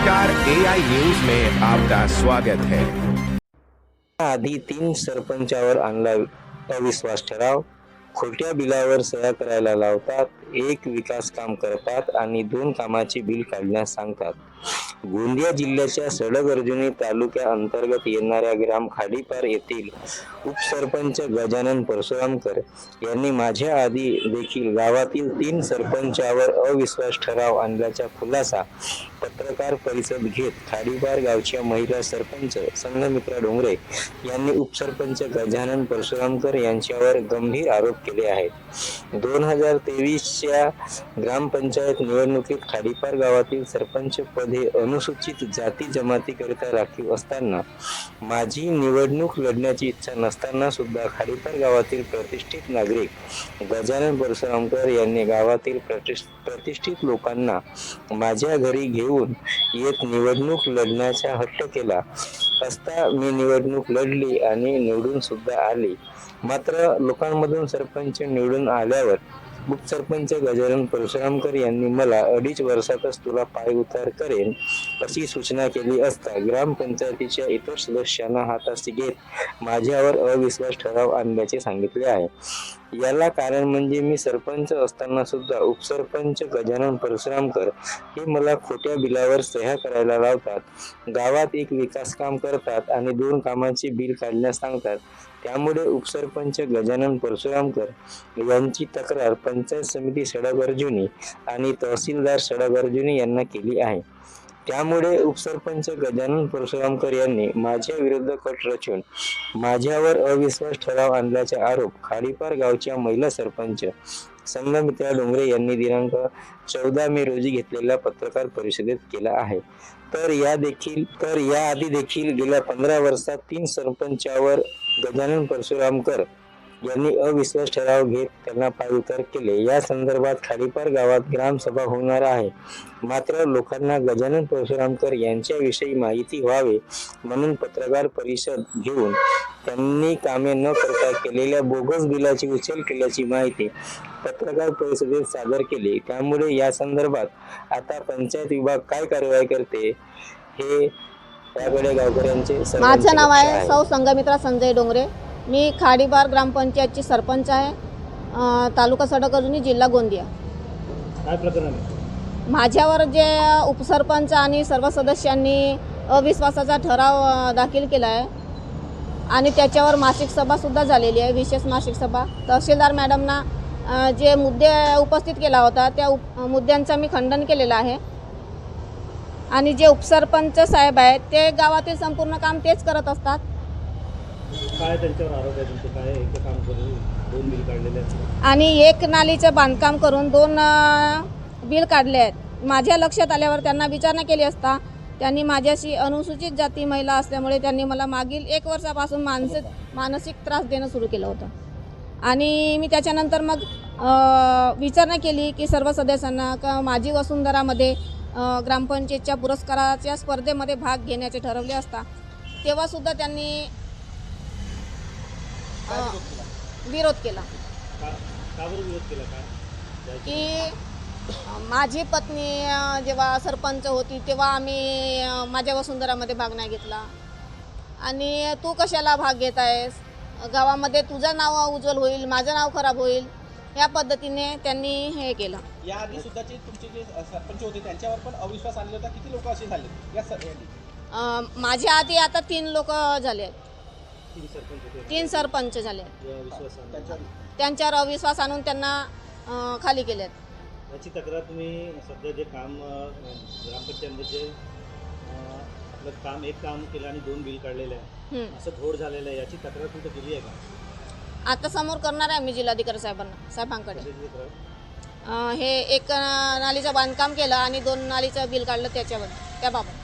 नमस्कार ए आई न्यूज में आपका स्वागत है। आधी तीन सरपंचावर आणला अविश्वास ठराव खोट्या बिलावर सह्या करायला लावतात एक विकास काम करतात आणि दोन कामाची बिल काढण्यास सांगतात. गोंदिया जिल्ह्याच्या सडगर्जुनी तालुक्या अंतर्गत येणाऱ्या ग्राम खाडीपार येथील उपसरपंच गजानन परशुरामकर यांनी माझ्या आधी देखील गावातील तीन सरपंचावर अविश्वास ठराव आणल्याचा खुलासा पत्रकार परिषद घेत खाडीपार गावच्या महिला सरपंच संघमित्रा डोंगरे यांनी उपसरपंच गजानन परशुरामकर यांच्यावर गंभीर आरोप केले आहेत. दोन हजार तेवीसच्या ग्रामपंचायत निवडणुकीत खाडीपार गावातील सरपंच पद हे अनुसूचित जाती जमातीकरिता राखीव असताना माझी निवडणूक लढण्याची इच्छा नसताना सुद्धा खाडीपार गावातील प्रतिष्ठित नागरिक गजानन परशुरामकर यांनी गावातील प्रतिष्ठ प्रतिष्ठित लोकांना माझ्या घरी घेऊन येत निवडणूक लढण्याचा हट्ट केला. असता मी निवडणूक लढली आणि निवडून सुद्धा आली. मात्र लोकांमधून सरपंच निवडून आल्यावर उपसरपंच गजानन परशुरामकर यांनी मला अडीच वर्षातच तुला पाय उतार करेन अशी सूचना केली असता ग्रामपंचायतीच्या इतर सदस्यांना हाताशी घेत माझ्यावर अविश्वास ठराव आणल्याचे सांगितले आहे. याला कारण म्हणजे मी सरपंच असताना सुद्धा उपसरपंच गजानन परशुरामकर हे मला खोट्या बिलावर सह्या करायला लावतात. गावात एक विकास काम करतात आणि दोन कामाची बिल काढण्यास सांगतात. त्यामुळे उपसरपंच गजानन परशुरामकर यांची तक्रार पंचायत समिती सडक अर्जुनी आणि तहसीलदार सडक अर्जुनी यांना केली आहे. त्यामुळे उपसरपंच गजानन परशुरामकर यांनी माझ्या विरुद्ध कट रचून माझ्यावर अविश्वास ठराव आणल्याचा आरोप खाडीपार गावच्या महिला सरपंच संगमित्रा डोंगरे यांनी दिनांक चौदा मे रोजी घेतलेल्या पत्रकार परिषदेत केला आहे. तर या देखील तर या आधी देखील गेल्या पंधरा वर्षात तीन सरपंचावर गजानन परशुरामकर यांनी अविश्वास ठराव घेत त्यांना पायउतार केले. या संदर्भात खाडीपार गावात ग्रामसभा होणार आहे. मात्र लोकांना गजानन परशुरामकर यांच्याविषयी माहिती व्हावे म्हणून पत्रकार परिषद घेऊन त्यांनी कामे न करता केलेल्या बोगस बिलाची उचल केल्याची माहिती पत्रकार परिषदेत सादर केली. त्यामुळे या संदर्भात आता पंचायत विभाग काय कारवाई करते हे त्याकडे गावकऱ्यांचे माझं नाव आहे सौ संगमित्रा संजय डोंगरे. मी खाडीबार ग्रामपंचायतची सरपंच आहे. अं, तालुका सडक अजूनी जिल्हा गोंदिया. काय प्रकरण आहे? माझ्यावर जे उपसरपंच आणि सर्व सदस्यांनी अविश्वासाचा ठराव अं, दाखल केला आहे आणि त्याच्यावर मासिक सभासुद्धा झालेली आहे विशेष मासिक सभा. तहसीलदार मॅडमना अं, जे मुद्दे उपस्थित केला होता त्या उप मुद्द्यांचं मी खंडन केलेलं आहे. आणि जे उपसरपंच साहेब आहेत ते गावातील संपूर्ण काम तेच करत असतात. काय त्यांच्यावर आरोप आहे काय एक काम करून दोन बिल काढलेले आहेत. आणि एक नालीचं बांधकाम करून दोन अ, बिल काढले आहेत. माझ्या लक्षात आल्यावर त्यांना विचारणा केली असता त्यांनी माझ्याशी अनुसूचित जाती महिला असल्यामुळे त्यांनी मला मागील एक वर्षापासून मानसिक मानसिक त्रास देणं सुरू केलं होतं. आणि मी त्याच्यानंतर मग अ, विचारणा केली की सर्व सदस्यांना का माझी वसुंधरामध्ये अ, ग्रामपंचायतच्या पुरस्काराच्या स्पर्धेमध्ये भाग घेण्याचे ठरवले असता तेव्हासुद्धा त्यांनी अ, विरोध केला? का का बरं विरोध केला? काय? की माझी पत्नी अ, जेव्हा सरपंच होती तेव्हा आम्ही अ, माझ्या वसुंधरामध्ये भाग नाही घेतला. आणि तू कशाला भाग घेत आहेस? गावामध्ये तुझं नाव उज्ज्वल होईल माझं नाव खराब होईल. या पद्धतीने त्यांनी हे केलं. याआधी सुद्धाचे तुमचे जे सरपंच होते त्यांच्यावर पण अविश्वास होता? किती लोक असे झाले? या? अ, माझ्या आधी आता तीन लोक झाले आहेत. तीन सरपंच झाले. त्यांच्यावर अविश्वास आणून त्यांना अ, खाली केलेत. याची तक्रार तुम्ही सध्या जे काम अं, ग्रामपंचायतमध्ये जे अं, आपलं काम एक काम केलं आणि दोन बिल काढलेले आहे. असं घोड झालेलं आहे. याची तक्रार कुठं केली आहे का? आता समोर करणार आहे मी जिल्हाधिकारी साहेबांना साहेबांकडे. कशाची तक्रार? अ, हे एक अ, नालीचं बांधकाम केलं आणि दोन नालीचं बिल काढलं त्याच्यावर त्याबाबत